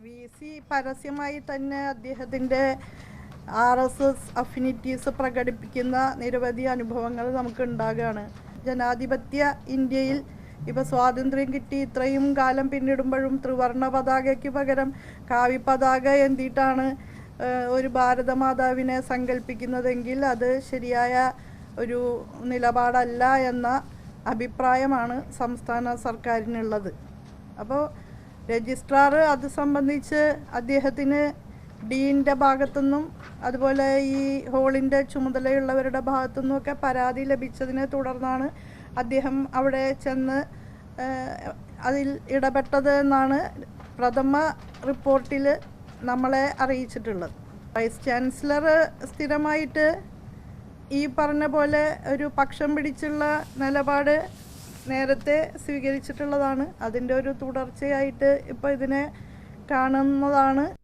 V C പരസ്യമായി തന്നെ അദ്ദേഹത്തിന്റെ ആർ എസ് എസ് അഫിനിറ്റീസ് പ്രകടിപ്പിക്കുന്ന നിരവധി അനുഭവങ്ങൾ നമുക്ക് ഉണ്ടാകുകയാണ് ജനാധിപത്യ ഇന്ത്യയിൽ ഇപ്പോൾ സ്വാതന്ത്ര്യം കിട്ടി ഇത്രയും കാലം പിന്നിടുമ്പോഴും ത്രിവർണ പതാകയ്ക്ക് പകരം കാവി പതാക എന്തിട്ടാണ് ഒരു ഭാരതമാതാവിനെ സങ്കല്പിക്കുന്നതെങ്കിൽ അത് ശരിയായ ഒരു നിലപാടല്ല എന്ന അഭിപ്രായമാണ് സംസ്ഥാന സർക്കാരിനുള്ളത്. അപ്പോൾ രജിസ്ട്രാർ അത് സംബന്ധിച്ച് അദ്ദേഹത്തിന് ഡീന്റെ ഭാഗത്തുനിന്നും അതുപോലെ ഈ ഹോളിന്റെ ചുമതലയുള്ളവരുടെ ഭാഗത്തുനിന്നും ഒക്കെ പരാതി ലഭിച്ചതിനെ തുടർന്നാണ് അദ്ദേഹം അവിടെ ചെന്ന് അതിൽ ഇടപെട്ടത് എന്നാണ് പ്രഥമ റിപ്പോർട്ടിൽ നമ്മളെ അറിയിച്ചിട്ടുള്ളത്. വൈസ് ചാൻസലർ സ്ഥിരമായിട്ട് ഈ പറഞ്ഞ പോലെ ഒരു പക്ഷം പിടിച്ചുള്ള നിലപാട് നേരത്തെ സ്വീകരിച്ചിട്ടുള്ളതാണ്. അതിന്റെ ഒരു തുടർച്ചയായിട്ട് ഇപ്പോൾ ഇതിനെ കാണുന്നതാണ്.